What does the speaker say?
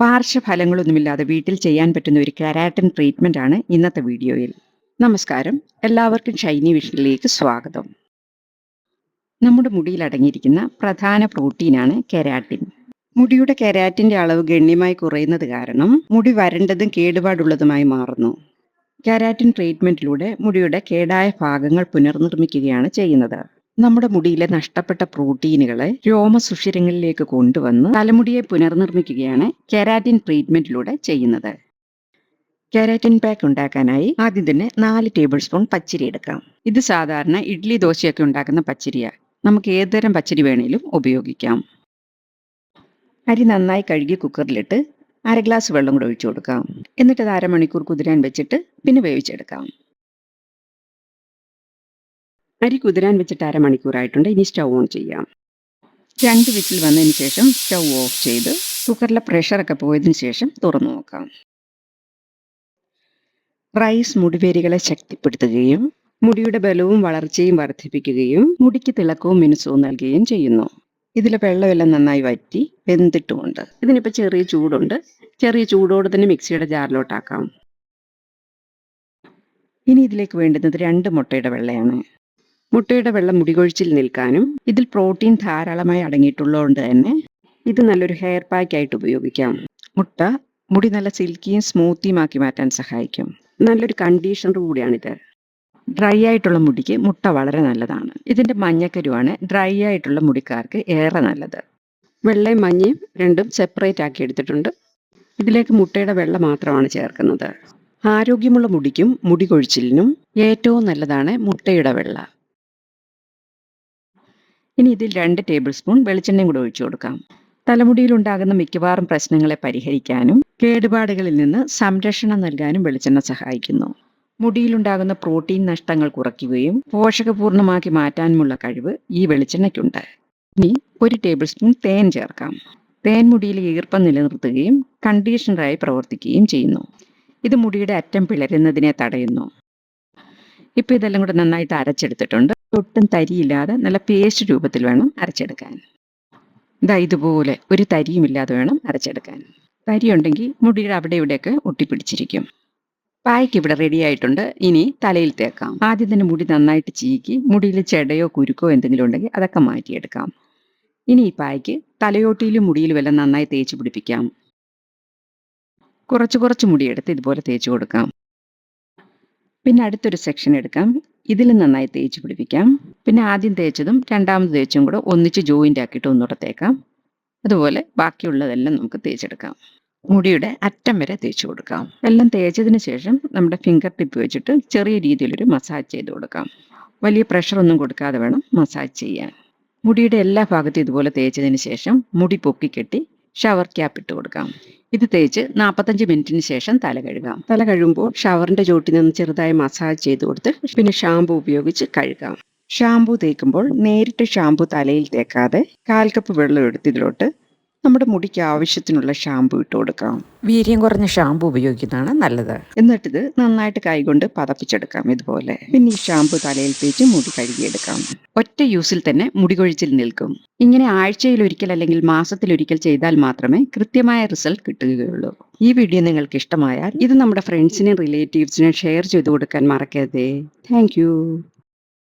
പാർശ്വഫലങ്ങളൊന്നുമില്ലാതെ വീട്ടിൽ ചെയ്യാൻ പറ്റുന്ന ഒരു കെരാറ്റിൻ ട്രീറ്റ്മെന്റ് ആണ് ഇന്നത്തെ വീഡിയോയിൽ. നമസ്കാരം. എല്ലാവർക്കും ഷൈനി വിഷനിലേക്ക് സ്വാഗതം. നമ്മുടെ മുടിയിൽ അടങ്ങിയിരിക്കുന്ന പ്രധാന പ്രോട്ടീനാണ് കെരാറ്റിൻ മുടിയുടെ കെരാറ്റിന്റെ അളവ് ഗണ്യമായി കുറയുന്നത് കാരണം മുടി വരണ്ടതും കേടുപാടുള്ളതുമായി മാറുന്നു. കെരാറ്റിൻ ട്രീറ്റ്മെന്റിലൂടെ മുടിയുടെ കേടായ ഭാഗങ്ങൾ പുനർനിർമ്മിക്കുകയാണ് ചെയ്യുന്നത്. നമ്മുടെ മുടിയിലെ നഷ്ടപ്പെട്ട പ്രോട്ടീനുകളെ രോമസുഷിരങ്ങളിലേക്ക് കൊണ്ടുവന്ന് തലമുടിയെ പുനർനിർമ്മിക്കുകയാണ് കെരാറ്റിൻ ട്രീറ്റ്മെന്റിലൂടെ ചെയ്യുന്നത്. കെരാറ്റിൻ പാക്ക് ഉണ്ടാക്കാനായി ആദ്യം തന്നെ നാല് ടേബിൾ സ്പൂൺ പച്ചരി എടുക്കാം. ഇത് സാധാരണ ഇഡ്ലി ദോശയൊക്കെ ഉണ്ടാക്കുന്ന പച്ചരിയാണ് നമുക്ക് ഏതുതരം പച്ചരി വേണേലും ഉപയോഗിക്കാം. അരി നന്നായി കഴുകി കുക്കറിലിട്ട് അര ഗ്ലാസ് വെള്ളം കൂടെ ഒഴിച്ചു കൊടുക്കാം. എന്നിട്ട് അത് അരമണിക്കൂർ കുതിരാൻ വെച്ചിട്ട് പിന്നെ വേവിച്ചെടുക്കാം. അരി കുതിരാൻ വെച്ചിട്ട് അരമണിക്കൂറായിട്ടുണ്ട്. ഇനി സ്റ്റൗ ഓൺ ചെയ്യാം. രണ്ട് വിസിൽ വന്നതിന് ശേഷം സ്റ്റൗ ഓഫ് ചെയ്ത് കുക്കറിലെ പ്രഷറൊക്കെ പോയതിന് ശേഷം തുറന്നു നോക്കാം. റൈസ് മുടിവേരുകളെ ശക്തിപ്പെടുത്തുകയും മുടിയുടെ ബലവും വളർച്ചയും വർദ്ധിപ്പിക്കുകയും മുടിക്ക് തിളക്കവും മിനുസവും നൽകുകയും ചെയ്യുന്നു. ഇതിലെ വെള്ളമെല്ലാം നന്നായി വറ്റി വെന്തിട്ടുമുണ്ട് ഇതിനിപ്പോൾ ചെറിയ ചൂടുണ്ട്. ചെറിയ ചൂടോടെ തന്നെ മിക്സിയുടെ ജാറിലോട്ടാക്കാം. ഇനി ഇതിലേക്ക് വേണ്ടുന്നത് രണ്ട് മുട്ടയുടെ വെള്ളയാണ്. മുട്ടയുടെ വെള്ളം മുടികൊഴിച്ചിൽ നിൽക്കാനും ഇതിൽ പ്രോട്ടീൻ ധാരാളമായി അടങ്ങിയിട്ടുള്ളതുകൊണ്ട് തന്നെ ഇത് നല്ലൊരു ഹെയർ പാക്ക് ആയിട്ട് ഉപയോഗിക്കാം. മുട്ട മുടി നല്ല സിൽക്കിയും സ്മൂത്തിയും ആക്കി മാറ്റാൻ സഹായിക്കും. നല്ലൊരു കണ്ടീഷണർ കൂടിയാണിത്. ഡ്രൈ ആയിട്ടുള്ള മുടിക്ക് മുട്ട വളരെ നല്ലതാണ്. ഇതിന്റെ മഞ്ഞക്കരുവാണ് ഡ്രൈ ആയിട്ടുള്ള മുടിക്കാർക്ക് ഏറെ നല്ലത്. വെള്ളയും മഞ്ഞയും രണ്ടും സെപ്പറേറ്റ് ആക്കി എടുത്തിട്ടുണ്ട്. ഇതിലേക്ക് മുട്ടയുടെ വെള്ളം മാത്രമാണ് ചേർക്കുന്നത്. ആരോഗ്യമുള്ള മുടിക്കും മുടി കൊഴിച്ചിലിനും ഏറ്റവും നല്ലതാണ് മുട്ടയുടെ വെള്ള. ഇനി ഇതിൽ രണ്ട് ടേബിൾ സ്പൂൺ വെളിച്ചെണ്ണയും കൂടെ ഒഴിച്ചു കൊടുക്കാം. തലമുടിയിൽ ഉണ്ടാകുന്ന മിക്കവാറും പ്രശ്നങ്ങളെ പരിഹരിക്കാനും കേടുപാടുകളിൽ നിന്ന് സംരക്ഷണം നൽകാനും വെളിച്ചെണ്ണ സഹായിക്കുന്നു. മുടിയിലുണ്ടാകുന്ന പ്രോട്ടീൻ നഷ്ടങ്ങൾ കുറയ്ക്കുകയും പോഷകപൂർണമാക്കി മാറ്റാനുമുള്ള കഴിവ് ഈ വെളിച്ചെണ്ണയ്ക്കുണ്ട്. ഇനി ഒരു ടേബിൾ സ്പൂൺ തേൻ ചേർക്കാം. തേൻ മുടിയിൽ ഈർപ്പം നിലനിർത്തുകയും കണ്ടീഷണറായി പ്രവർത്തിക്കുകയും ചെയ്യുന്നു. ഇത് മുടിയുടെ അറ്റം പിളരുന്നതിനെ തടയുന്നു. ഇപ്പൊ ഇതെല്ലാം കൂടെ നന്നായിട്ട് അരച്ചെടുത്തിട്ടുണ്ട്. ഒട്ടും തരിയില്ലാതെ നല്ല പേസ്റ്റ് രൂപത്തിൽ വേണം അരച്ചെടുക്കാൻ. ഇതാ ഇതുപോലെ ഒരു തരിയും ഇല്ലാതെ വേണം അരച്ചെടുക്കാൻ. തരി ഉണ്ടെങ്കിൽ മുടിയുടെ അവിടെ ഇവിടെയൊക്കെ ഒട്ടിപ്പിടിച്ചിരിക്കും. പായ്ക്ക് ഇവിടെ റെഡി ആയിട്ടുണ്ട്. ഇനി തലയിൽ തേക്കാം. ആദ്യം തന്നെ മുടി നന്നായിട്ട് ചീക്കി മുടിയിൽ ചെടയോ കുരുക്കോ എന്തെങ്കിലും ഉണ്ടെങ്കിൽ അതൊക്കെ മാറ്റിയെടുക്കാം. ഇനി ഈ പായ്ക്ക് തലയോട്ടിയിലും മുടിയിലും എല്ലാം നന്നായി തേച്ച് പിടിപ്പിക്കാം. കുറച്ച് കുറച്ച് മുടിയെടുത്ത് ഇതുപോലെ തേച്ച് കൊടുക്കാം. പിന്നെ അടുത്തൊരു സെക്ഷൻ എടുക്കാം. ഇതിൽ നന്നായി തേച്ച് പിടിപ്പിക്കാം. പിന്നെ ആദ്യം തേച്ചതും രണ്ടാമത് തേച്ചും കൂടെ ഒന്നിച്ച് ജോയിന്റ് ആക്കിയിട്ട് ഒന്നുകൂടെ തേക്കാം. അതുപോലെ ബാക്കിയുള്ളതെല്ലാം നമുക്ക് തേച്ചെടുക്കാം. മുടിയുടെ അറ്റം വരെ തേച്ച് കൊടുക്കാം. എല്ലാം തേച്ചതിന് ശേഷം നമ്മുടെ ഫിംഗർ ടിപ്പ് വെച്ചിട്ട് ചെറിയ രീതിയിലൊരു മസാജ് ചെയ്ത് കൊടുക്കാം. വലിയ പ്രഷറൊന്നും കൊടുക്കാതെ വേണം മസാജ് ചെയ്യാൻ. മുടിയുടെ എല്ലാ ഭാഗത്തും ഇതുപോലെ തേച്ചതിന് ശേഷം മുടി പൊക്കിക്കെട്ടി ഷവർ ക്യാപ്പ് ഇട്ട് കൊടുക്കാം. ഇത് തേച്ച് നാൽപ്പത്തഞ്ച് മിനിറ്റിന് ശേഷം തല കഴുകാം തല കഴുകുമ്പോൾ ഷവറിന്റെ ചോട്ടിൽ നിന്ന് ചെറുതായി മസാജ് ചെയ്ത് കൊടുത്ത് പിന്നെ ഷാമ്പു ഉപയോഗിച്ച് കഴുകാം ഷാമ്പു തേക്കുമ്പോൾ നേരിട്ട് ഷാമ്പു തലയിൽ തേക്കാതെ കാൽ കപ്പ് വെള്ളം എടുത്ത് ഇതിലോട്ട് നമ്മുടെ മുടിക്ക് ആവശ്യത്തിനുള്ള ഷാമ്പു ഇട്ട് കൊടുക്കാം. വീര്യം കുറഞ്ഞ ഷാമ്പു ഉപയോഗിക്കുന്നതാണ് നല്ലത്. എന്നിട്ടിത് നന്നായിട്ട് കൈകൊണ്ട് പതപ്പിച്ചെടുക്കാം ഇതുപോലെ. പിന്നെ ഈ ഷാമ്പു തലയിൽ തേച്ച് മുടി കഴുകിയെടുക്കാം. ഒറ്റ യൂസിൽ തന്നെ മുടി കൊഴിച്ചിൽ നിൽക്കും. ഇങ്ങനെ ആഴ്ചയിൽ ഒരിക്കൽ അല്ലെങ്കിൽ മാസത്തിൽ ഒരിക്കൽ ചെയ്താൽ മാത്രമേ കൃത്യമായ റിസൾട്ട് കിട്ടുകയുള്ളൂ. ഈ വീഡിയോ നിങ്ങൾക്ക് ഇഷ്ടമായാൽ ഇത് നമ്മുടെ ഫ്രണ്ട്സിനും റിലേറ്റീവ്സിനും ഷെയർ ചെയ്തു കൊടുക്കാൻ മറക്കരുതേ. താങ്ക്